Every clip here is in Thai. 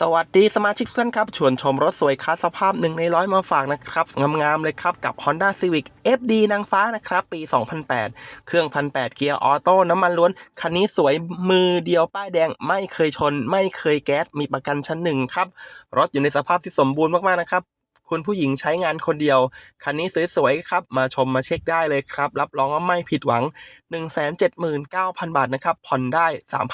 สวัสดีสมาชิกทุกท่านครับชวนชมรถสวยคัสสภาพหนึ่งในร้อยมาฝากนะครับ งามๆเลยครับ กับ Honda Civic FD นางฟ้านะครับ ปี 2008 เครื่อง1,800เกียร์ออโต้น้ำมันล้วน คันนี้สวยมือเดียวป้ายแดง ไม่เคยชน ไม่เคยแก๊ส มีประกันชั้นหนึ่งครับ รถอยู่ในสภาพที่สมบูรณ์มากๆนะครับ คุณผู้หญิงใช้งานคนเดียว คันนี้สวยๆครับ มาชมมาเช็คได้เลยครับ รับรองว่าไม่ผิดหวัง 179,000 บาทนะครับ ผ่อนได้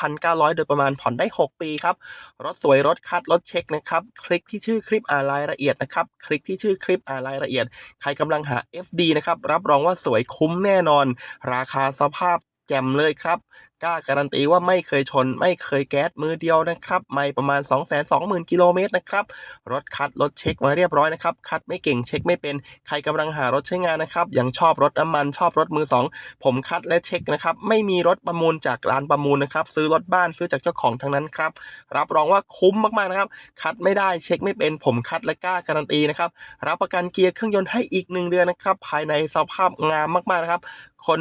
3,900 โดยประมาณผ่อนได้ 6 ปีครับ รถสวยรถคัดรถเช็คนะครับ คลิกที่ชื่อคลิปอ่านรายละเอียดนะครับ คลิกที่ชื่อคลิปอ่านรายละเอียด ใครกำลังหา FD นะครับ รับรองว่าสวยคุ้มแน่นอน ราคาสภาพ แจ่มเลยครับ กล้าการันตีว่าไม่เคยชน ไม่เคยแก๊สมือเดียวนะครับ ไม่ประมาณ 220,000 กิโลเมตรนะครับ รถคัดรถเช็คมาเรียบร้อยนะครับ คัดไม่เก่งเช็คไม่เป็น ใครกำลังหารถใช้งานนะครับ ยังชอบรถน้ำมันชอบรถมือสองผมคัดและเช็คนะครับ ไม่มีรถประมูลจากร้านประมูลนะครับ ซื้อรถบ้านซื้อจากเจ้าของทั้งนั้นครับ รับรองว่าคุ้มมากๆนะครับ คัดไม่ได้เช็คไม่เป็น ผมคัดและกล้าการันตีนะครับ รับประกันเกียร์เครื่องยนต์ให้อีกหนึ่งเดือนนะครับ ภายในสภาพงามมากๆนะครับ คน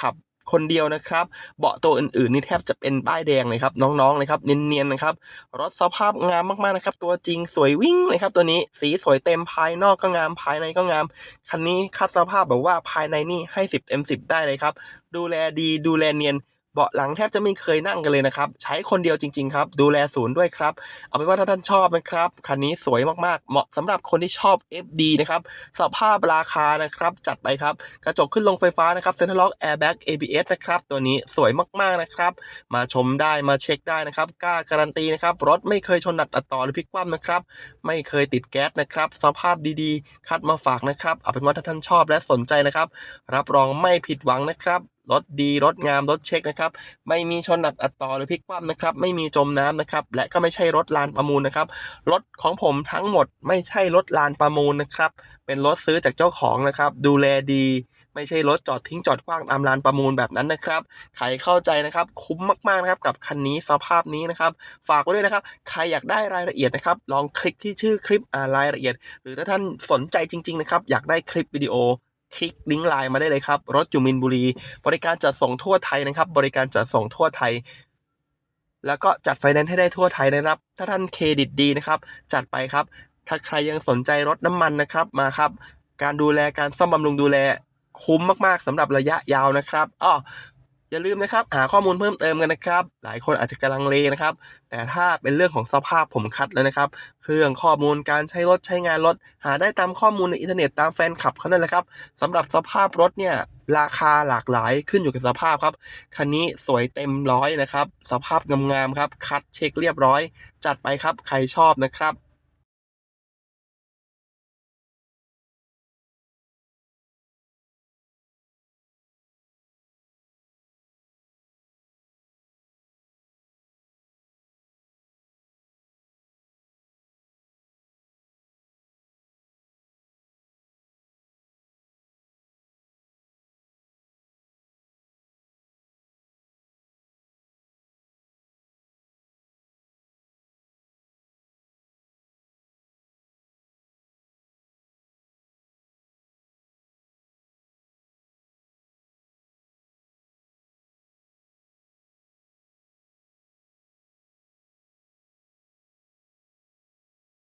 ขับ คนเดียวนะครับ เบาะตัวอื่นๆนี่แทบจะเป็นป้ายแดงเลยครับน้องๆเลยครับเนียนๆนะครับรถสภาพงามมากๆนะครับ ตัวจริงสวยวิ่งเลยครับตัวนี้สีสวยเต็มภายนอกก็งามภายในก็งาม คันนี้คัดสภาพแบบว่าภายในนี่ให้ 10เต็ม10 ได้เลยครับ ดูแลดีดูแลเนียน เบาะหลังแทบจะไม่เคยนั่งกันเลยนะครับ ใช้คนเดียวจริง ๆ ครับ ดูแลศูนย์ด้วยครับ เอาเป็นว่าถ้าท่านชอบนะครับ คันนี้สวยมากๆ เหมาะสำหรับคนที่ชอบ FD นะครับ สภาพราคานะครับ จัดไปครับ กระจกขึ้นลงไฟฟ้านะครับ Center Lock Airbag ABS นะครับ ตัวนี้สวยมากๆนะครับ มาชมได้มาเช็คได้นะครับ กล้าการันตีนะครับ รถไม่เคยชนหนักตัดต่อหรือพลิกคว่ำนะครับ ไม่เคยติดแก๊สนะครับ สภาพดีๆ คัดมาฝากนะครับ เอาเป็นว่าถ้าท่านชอบและสนใจนะครับ รับรองไม่ผิดหวังนะครับ รถดีรถงามรถเช็คนะครับไม่มีชนหนักอัดต่อหรือพลิกคว่ำนะครับไม่มีจมน้ำนะครับและก็ไม่ใช่รถลานประมูลนะครับรถของผมทั้งหมดไม่ใช่รถลานประมูลนะครับเป็นรถซื้อจากเจ้าของนะครับดูแลดีไม่ใช่รถจอดทิ้งจอดกว้างตามลานประมูลแบบนั้นนะครับใครเข้าใจนะครับคุ้มมากๆนะครับกับคันนี้สภาพนี้นะครับฝากไว้ด้วยนะครับใครอยากได้รายละเอียดนะครับลองคลิกที่ชื่อคลิปอ่านรายละเอียด หรือถ้าท่านสนใจจริงๆนะครับอยากได้คลิปวิดีโอ คลิกลิงก์ไลน์มาได้เลยครับ รถจูมินบุรี บริการจัดส่งทั่วไทยนะครับ บริการจัดส่งทั่วไทย แล้วก็จัดไฟแนนซ์ให้ได้ทั่วไทยนะครับ ถ้าท่านเครดิตดีนะครับ จัดไปครับ ถ้าใครยังสนใจรถน้ำมันนะครับมาครับ การดูแลการซ่อมบำรุงดูแลคุ้มมากๆสำหรับระยะยาวนะครับอ้อ อย่าลืมนะครับหาข้อมูลเพิ่มเติมกันนะครับ หลายคนอาจจะกำลังเลนะครับ แต่ถ้าเป็นเรื่องของสภาพผมคัดแล้วนะครับ เครื่องข้อมูลการใช้รถใช้งานรถ หาได้ตามข้อมูลในอินเทอร์เน็ตตามแฟนคลับเขานั่นแหละครับสำหรับสภาพรถเนี่ยราคาหลากหลายขึ้นอยู่กับสภาพครับ คันนี้สวยเต็มร้อยนะครับ สภาพงามๆครับ คัดเช็คเรียบร้อย จัดไปครับใครชอบนะครับ